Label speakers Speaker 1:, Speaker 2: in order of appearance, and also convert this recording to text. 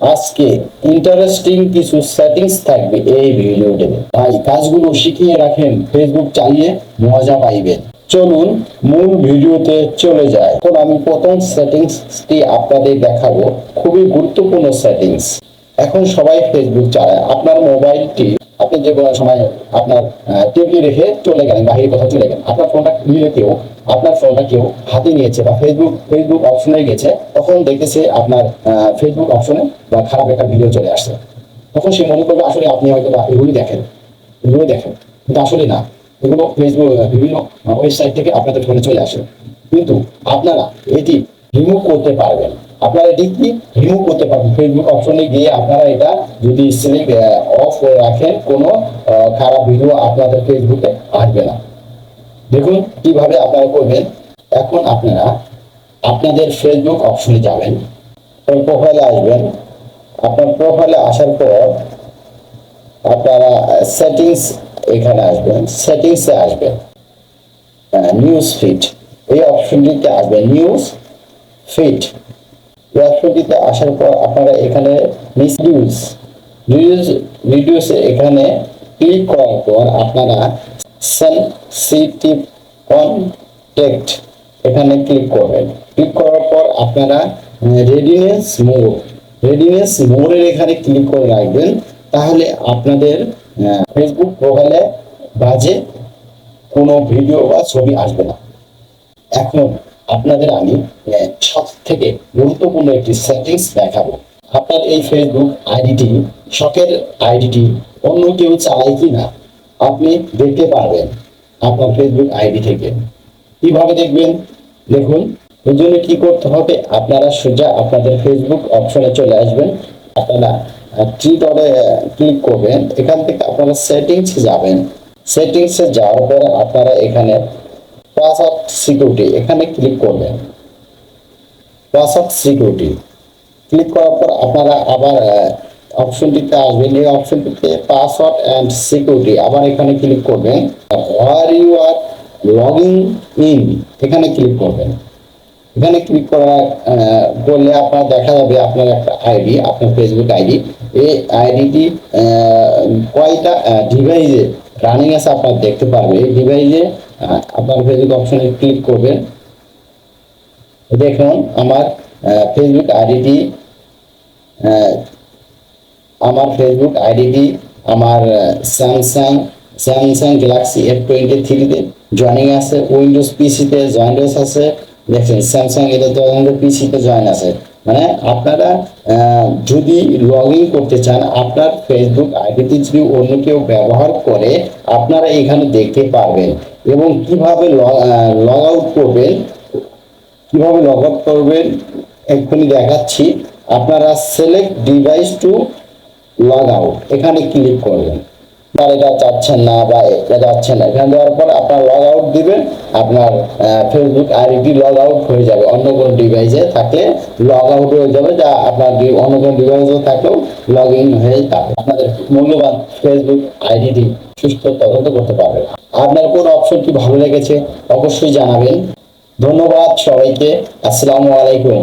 Speaker 1: আজকে ইন্টারেস্টিং কিছু সেটিংস থাকবে এই ভিডিওতে তাই কাজগুলো শিখিয়ে রাখেন ফেসবুক চালিয়ে মজা পাইবেন। চলুন মূল ভিডিওতে চলে যায় এখন আমি প্রথম সেটিংসটি আপনাদের দেখাবো। খুবই গুরুত্বপূর্ণ সেটিংস এখন সবাই ফেসবুক চালায়। আপনার মোবাইলটি আপনি যে কোনো সময় আপনার টেবিলে রেখে চলে গেলেন বাহিরে কোথাও চলে গেলেন, আপনার ফোনটা নিলে কেউ, আপনার ফোনটা কেউ হাতে নিয়েছে বা ফেসবুক ফেসবুক অপশনে গেছে, তখন দেখতেছে আপনার ফেসবুক অপশনে বা খারাপ একটা ভিডিও চলে আসছে। তখন সে মনে করবে, আসলে আপনি হয়তো এগুলি দেখেন এগুলো দেখেন। কিন্তু আসলে না, এগুলো ফেসবুক বিভিন্ন ওয়েবসাইট থেকে আপনাদের ফোনে চলে আসে। কিন্তু আপনারা এটি রিমুভ করতে পারবেন। আপনারা এটি কি রিমুভ করতে পারবেন? ফেসবুক অপশনে গিয়ে আপনারা এটা যদি সিলেক্ট করে রাখেন, কোনো খারাপ ভিডিও আপনাদের ফেসবুকে আসবে না। দেখুন কীভাবে আপনারা করবেন। এখন আপনারা আপনাদের ফেসবুক অপশনে যাবেন প্রোফাইলে আসবেন। আপনার প্রোফাইলে আসার পর আপনারা সেটিংস এখানে আসবেন সেটিংসে আসবেন। নিউজ ফিড এই অপশনটিতে আসবেন নিউজ ফিড এই অপশনটিতে আসার পর আপনারা এখানে রিডিউস রিডিউস রিডিউস এখানে ক্লিক করার পর আপনারা কন্টেক্ট এখানে ক্লিক করবেন। ক্লিক করার পর আপনারা রেডিনেস মোড রেডিনেস মোডের এখানে ক্লিক করে রাখবেন। তাহলে আপনাদের ফেসবুক প্রোফাইলে বাজে কোনো ভিডিও বা ছবি আসবে না। এখন আপনাদের আমি সব থেকে গুরুত্বপূর্ণ একটি সেটিংস দেখাবো। আপনার এই ফেসবুক আইডিটি শখের আইডিটি অন্য কেউ চালায় কি না আপনি দেখতে পারবেন আপনার ফেসবুক আইডি থেকে। কীভাবে দেখবেন? দেখুন, এর জন্য কি করতে হবে? আপনারা সোজা আপনাদের ফেসবুক অপশনে চলে আসবেন। আপনারা থ্রি ডটে ক্লিক করবেন। এখান থেকে আপনারা সেটিংসে যাবেন। সেটিংসে যাওয়ার পরে আপনারা এখানে পাসওয়ার্ড সিকিউরিটি এখানে ক্লিক করবেন। পাসওয়ার্ড সিকিউরিটি ক্লিক করার পর আপনারা আবার অপশনটিতে আসবেন। এই অপশনটিতে পাসওয়ার্ড অ্যান্ড সিকিউরিটি আবার এখানে ক্লিক করবেন। Where you are logging in এখানে ক্লিক করবেন। এখানে ক্লিক করা করলে আপনার দেখা যাবে আপনার একটা আইডি আপনার ফেসবুক আইডি এই আইডিটি কয়টা ডিভাইসে রানিং আছে আপনার দেখতে পারবে এই ডিভাইসে আপনার ফেসবুক অপশনে ক্লিক করবেন। দেখুন, আমার ফেসবুক আইডিটি আমার ফেসবুক আইডিটি আমার Samsung Samsung Galaxy F twenty থ্রিতে জয়েনিং আছে উইন্ডোজ পিসিতে জয়েন্ডোজ আছে, দেখছেন স্যামসাং এটা তো পিসিতে জয়েন আছে। মানে আপনারা যদি লগ ইন করতে চান, আপনার ফেসবুক আইডিটি যদি অন্য কেউ ব্যবহার করে, আপনারা এখানে দেখতে পারবেন। এবং কীভাবে লগ আউট করবেন, কীভাবে লগ আউট করবেন, এক্ষুনি দেখাচ্ছি। আপনারা select device to log out এখানে ক্লিক করবেন। আপনার এটা চাচ্ছেন না বা এটা যাচ্ছেন না। এখানে দেওয়ার পর আপনার লগ আউট দিবেন, আপনার ফেসবুক আইডি লগ আউট হয়ে যাবে। অন্য কোনো ডিভাইসে থাকলে লগ আউট হয়ে যাবে, যা আপনার অন্য কোনো ডিভাইসে থাকলেও লগ ইন হয়ে যাবে। আপনাদের মূল্যবান ফেসবুক আইডিটি সুস্থ তদন্ত করতে পারবে। আপনার কোন অপশনটি ভালো লেগেছে, অবশ্যই জানাবেন। ধন্যবাদ সবাইকে। আসসালামু আলাইকুম।